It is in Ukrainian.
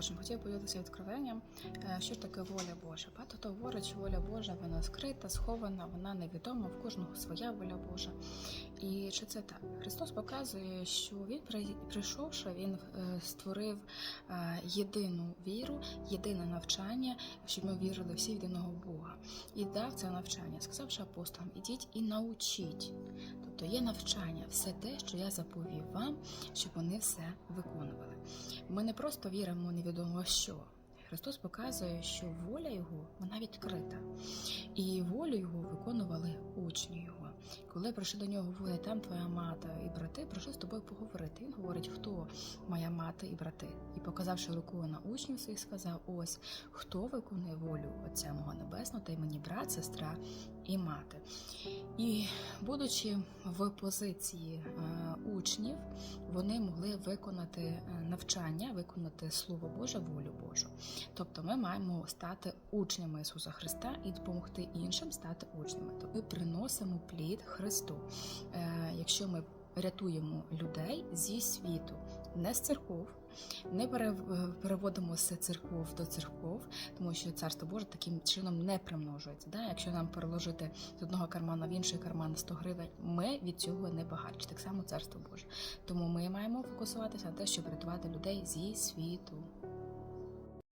Божим. Хотів поділитися відкровенням, е, що ж таке воля Божа. Багато хто говорить, що воля Божа вона скрита, схована, вона невідома, в кожного своя воля Божа. І чи це так? Христос показує, що Він прийшовши, Він е, створив е, єдину віру, єдине навчання, щоб ми вірили всі в єдиного Бога. І дав це навчання, сказавши апостолам, ідіть і научіть. Тобто є навчання, все те, що я заповів вам, щоб вони все виконували. Ми не просто віримо невідомо що. Христос показує, що воля Його вона відкрита, і волю Його виконували учні Його. Коли прийшли до нього, говорять, там твоя мати і брати, прийшли з тобою поговорити. Він говорить, хто моя мати і брати. І показавши рукою на учнів своїх, сказав: ось хто виконує волю Отця мого Небесного, та й мені брат, сестра і мати. Будучи в позиції е, учнів, вони могли виконати е, навчання, виконати Слово Боже, волю Божу. Тобто ми маємо стати учнями Ісуса Христа і допомогти іншим стати учнями. Тобто ми приносимо плід Христу. Е, якщо ми рятуємо людей зі світу, не з церков, не пере- переводимо з церков до церков, тому що царство Боже таким чином не примножується. Да? Якщо нам переложити з одного кармана в інший карман 100 гривень, ми від цього не багатші. Так само царство Боже. Тому ми маємо фокусуватися на те, щоб рятувати людей зі світу.